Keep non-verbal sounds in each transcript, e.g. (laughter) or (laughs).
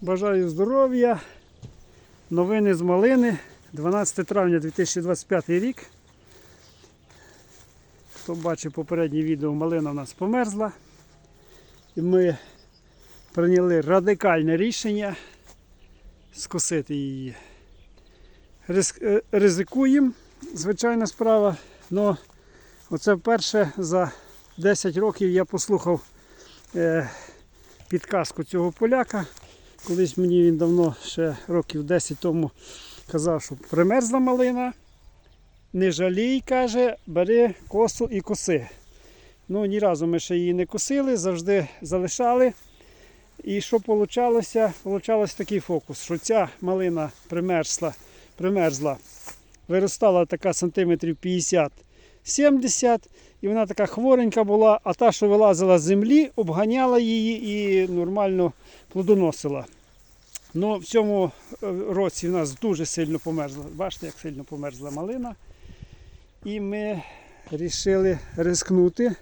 Бажаю здоров'я. Новини з малини. 12 травня 2025 рік. Хто бачив попереднє відео, малина у нас померзла. І ми прийняли радикальне рішення скосити її. Е, Ризикуємо, звичайна справа. але оце вперше за 10 років я послухав е, підказку цього поляка. Колись мені він давно, ще років 10 тому, казав, що примерзла малина. Не жалій, каже, бери косу і коси. Ну, ні разу ми ще її не косили, завжди залишали. І що вийшло? Получалось такий фокус, що ця малина примерзла, примерзла виростала така сантиметрів 50-70, і вона така хворенька була, а та, що вилазила з землі, обганяла її і нормально плодоносила. Ну, в цьому е, році в нас дуже сильно померзла. Бачите, як сильно померзла малина. І ми вирішили рискнути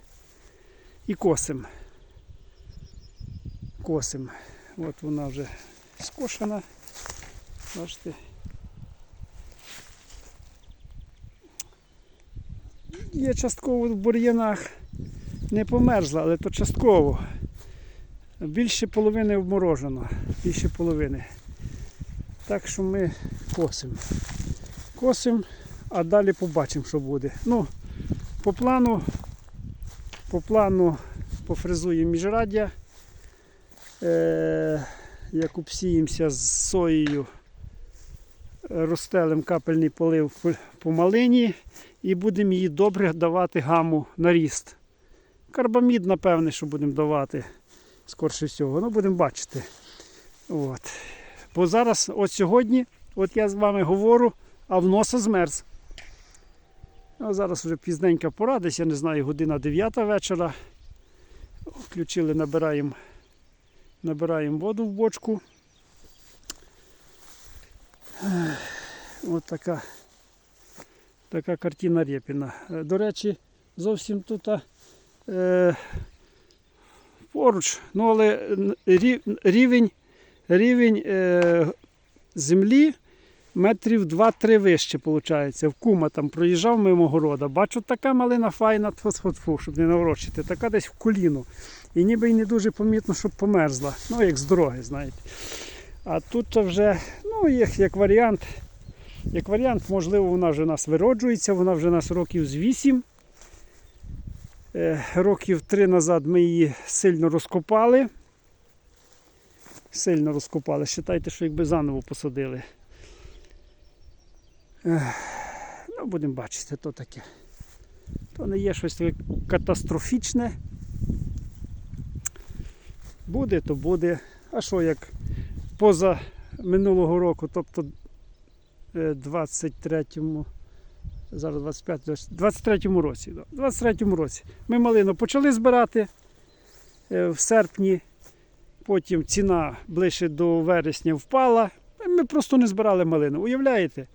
і косим. Косим. От вона вже скошена. Бачите. Є частково в бур'янах. Не померзла, але то частково. Більше половини обморожено. Більше половини. Так що ми косимо. Косимо, а далі побачимо, що буде. Ну, по плану, по плану пофрезуємо міжраддя. Е, як обсіємося з соєю, е, розстелим капельний полив по- по малині і будемо їй добре давати гаму на ріст. Карбамід, напевне, що будемо давати скорше всього. Ну, будемо бачити. От. Бо зараз, от сьогодні, от я з вами говорю, а в носа змерз. Ну, зараз вже пізненька пора, десь я не знаю, година 9 вечора. Включили, набираємо, набираємо воду в бочку. От така, така картина Рєпіна. Е, До речі, зовсім тут е, поруч, ну але рів- рівень, рівень е, землі метрів 2-3 вище, виходить. В кума там проїжджав мимо города. Бачу, така малина файна, тьфу-тьфу-тьфу, щоб не наврочити, така десь в коліну. І ніби й не дуже помітно, щоб померзла. Ну, як з дороги, знаєте. А тут вже, ну, як, як варіант, як варіант, можливо, вона вже у нас вироджується, вона вже у нас років з 8. Е, Років три назад ми її сильно розкопали. Сильно розкопали. Считайте, що якби заново посадили. Ну, будемо бачити, то таке. То не є щось таке катастрофічне. Буде, то буде. А що як поза минулого року, тобто е, 23-му, зараз 25, 23-му році. да, 23-му році. Ми малину почали збирати е, в серпні, потім ціна ближче до вересня впала. Ми просто не збирали малину. Уявляєте?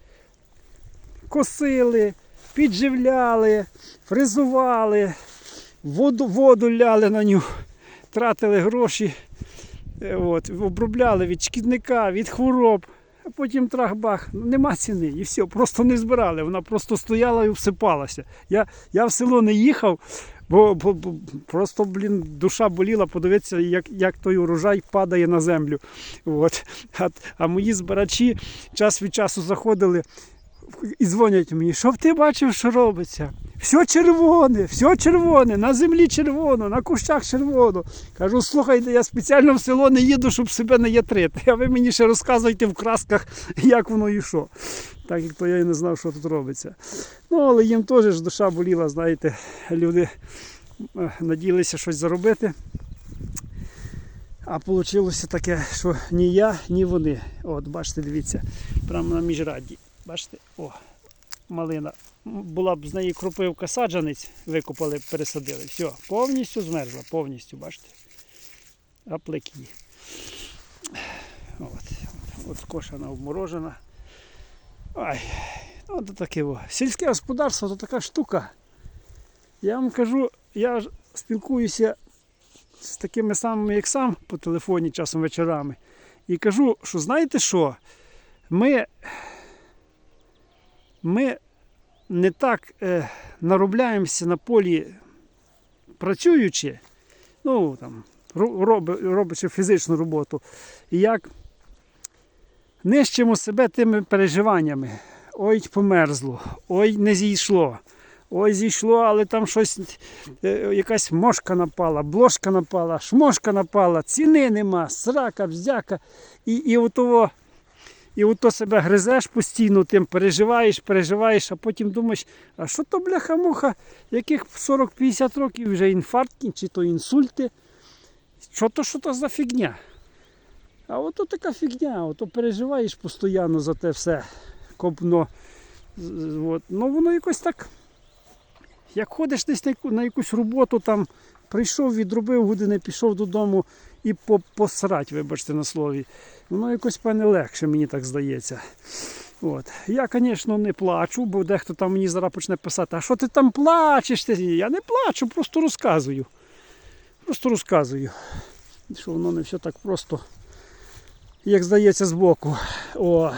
Косили, підживляли, фрезували, воду, воду ляли на нього, тратили гроші, е, от, обробляли від шкідника, від хвороб. А потім трах-бах, ну, нема ціни і все, просто не збирали. Вона просто стояла і всипалася. Я, я в село не їхав, бо, бо, бо просто, блін, душа боліла подивитися, як, як той урожай падає на землю. От. А, а мої збирачі час від часу заходили і дзвонять мені, щоб ти бачив, що робиться. Все червоне, все червоне, на землі червоно, на кущах червоно. Кажу, слухайте, я спеціально в село не їду, щоб себе не ятрити. А ви мені ще розказуєте в красках, як воно і що. Так як то я і не знав, що тут робиться. Ну, але їм теж ж душа боліла, знаєте, люди е, надіялися щось заробити. А вийшло таке, що ні я, ні вони. От, бачите, дивіться, прямо на міжраді. Бачите, о, малина. Була б з неї кропивка саджанець, викопали, пересадили. Все, повністю змерзла, повністю, бачите. Аплики. От, от, от скошена, обморожена. Ай, то таке. О. Сільське господарство то така штука. Я вам кажу, я спілкуюся з такими самими, як сам, по телефоні часом вечорами. І кажу, що знаєте що? Ми, ми не так е, наробляємося на полі працюючи, ну там, ро- роби, фізичну роботу, як нищимо себе тими переживаннями. Ой, померзло, ой, не зійшло. Ой, зійшло, але там щось, е, якась мошка напала, блошка напала, шмошка напала, ціни нема, срака, бздяка. І, і отого, і ото себе гризеш постійно, тим переживаєш, переживаєш, а потім думаєш, а що то бляха-муха, яких 40-50 років вже інфаркти чи то інсульти. Що то, що то за фігня? А ото така фігня, ото переживаєш постійно за те все. Копно. От. Ну воно якось так. Як ходиш десь на якусь роботу, там прийшов, відробив години, пішов додому і по- посрать, вибачте на слові. Воно якось певне легше, мені так здається. От. Я, звісно, не плачу, бо дехто там мені зараз почне писати, а що ти там плачеш? Я не плачу, просто розказую. Просто розказую. Що воно не все так просто, як здається, збоку. О,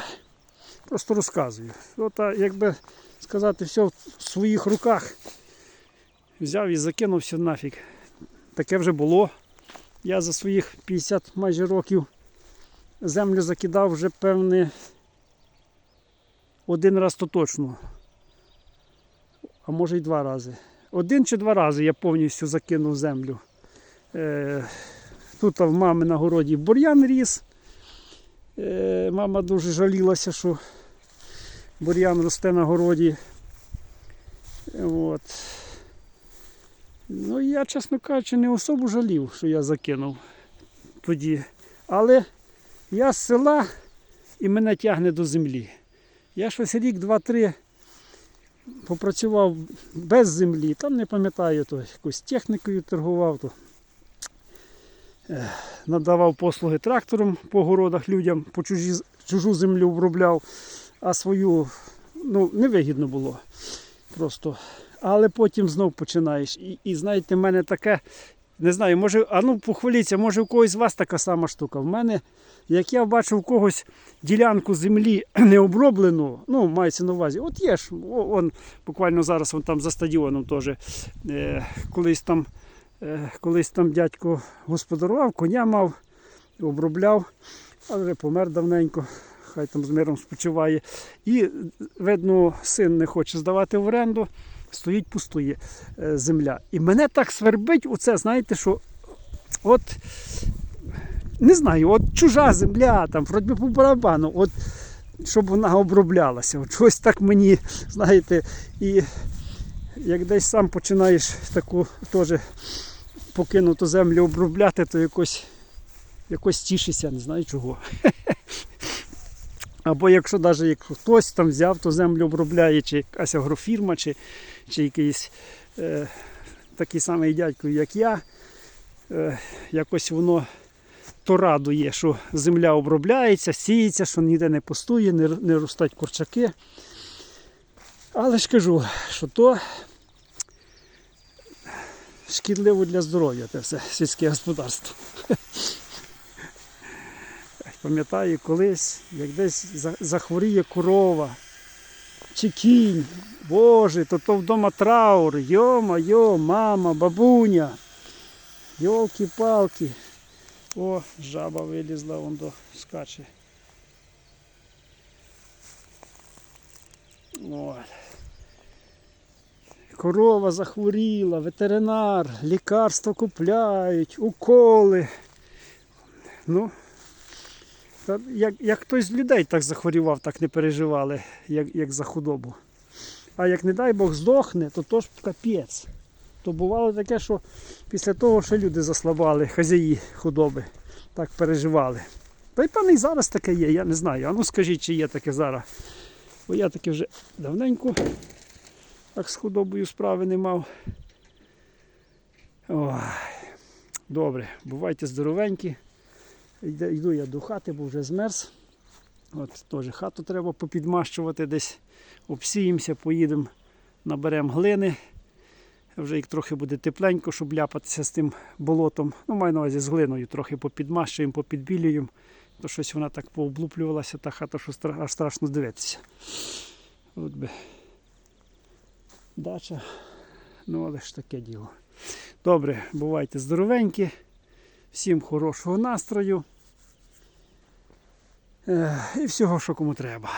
просто розказую. От, якби сказати, все в своїх руках. Взяв і закинувся нафіг. Таке вже було. Я за своїх 50 майже років землю закидав вже певне один раз то точно. А може й два рази. Один чи два рази я повністю закинув землю. Е, тут в мами на городі бур'ян ріс. Е, мама дуже жалілася, що бур'ян росте на городі. От. Ну, я, чесно кажучи, не особо жалів, що я закинув тоді. Але я з села і мене тягне до землі. Я щось рік, два-три попрацював без землі, там не пам'ятаю, то якоюсь технікою торгував, то е, надавав послуги трактором по городах людям, по чужі, чужу землю обробляв, а свою ну, невигідно було просто. Але потім знов починаєш. І, і знаєте, в мене таке, не знаю, може, а ну похваліться, може у когось з вас така сама штука. В мене, як я бачу в когось ділянку землі (clears throat) не оброблену, ну, мається на увазі, от є ж, он, буквально зараз вон там за стадіоном теж, е, колись там, е, колись там дядько господарував, коня мав, обробляв, але помер давненько. Хай там з миром спочиває. І, видно, син не хоче здавати в оренду, стоїть пустує е, земля. І мене так свербить, оце, знаєте, що от не знаю, от чужа земля, там, вроді по барабану, от, щоб вона оброблялася. От щось так мені, знаєте, і як десь сам починаєш таку теж покинуту землю обробляти, то якось, якось тішишся, не знаю чого. (laughs) Або якщо навіть як хтось там взяв ту землю обробляє, чи якась агрофірма, чи, чи якийсь е, такий самий дядько, як я, е, якось воно то радує, що земля обробляється, сіється, що ніде не пустує, не, не ростуть курчаки. Але ж кажу, що то шкідливо для здоров'я, це все сільське господарство. (laughs) Пам'ятаю колись, як десь захворіє корова чи кінь, Боже, то то вдома траур, йо-майо, мама, бабуня. Йолки-палки. О, жаба вилізла, вон до скаче. Корова захворіла, ветеринар, лікарства купляють, уколи. Ну, як, як хтось з людей так захворівав, так не переживали, як, як за худобу. А як не дай Бог здохне, то то ж капець. То бувало таке, що після того, що люди заслабали, хазяї худоби, так переживали. Та й певне і зараз таке є, я не знаю. А ну скажіть, чи є таке зараз. Бо я таке вже давненько так з худобою справи не мав. Ой. Добре, бувайте здоровенькі. Йду я до хати, бо вже змерз. От теж хату треба попідмащувати, десь обсіємося, поїдемо, наберемо глини. Вже як трохи буде тепленько, щоб ляпатися з тим болотом. Ну, маю на увазі з глиною, трохи попідмащуємо, попідбілюємо. То щось вона так пооблуплювалася, та хата, що аж страшно дивитися. От би. Дача. Ну, але ж таке діло. Добре, бувайте здоровенькі. Всім хорошого настрою. І всього, що кому треба.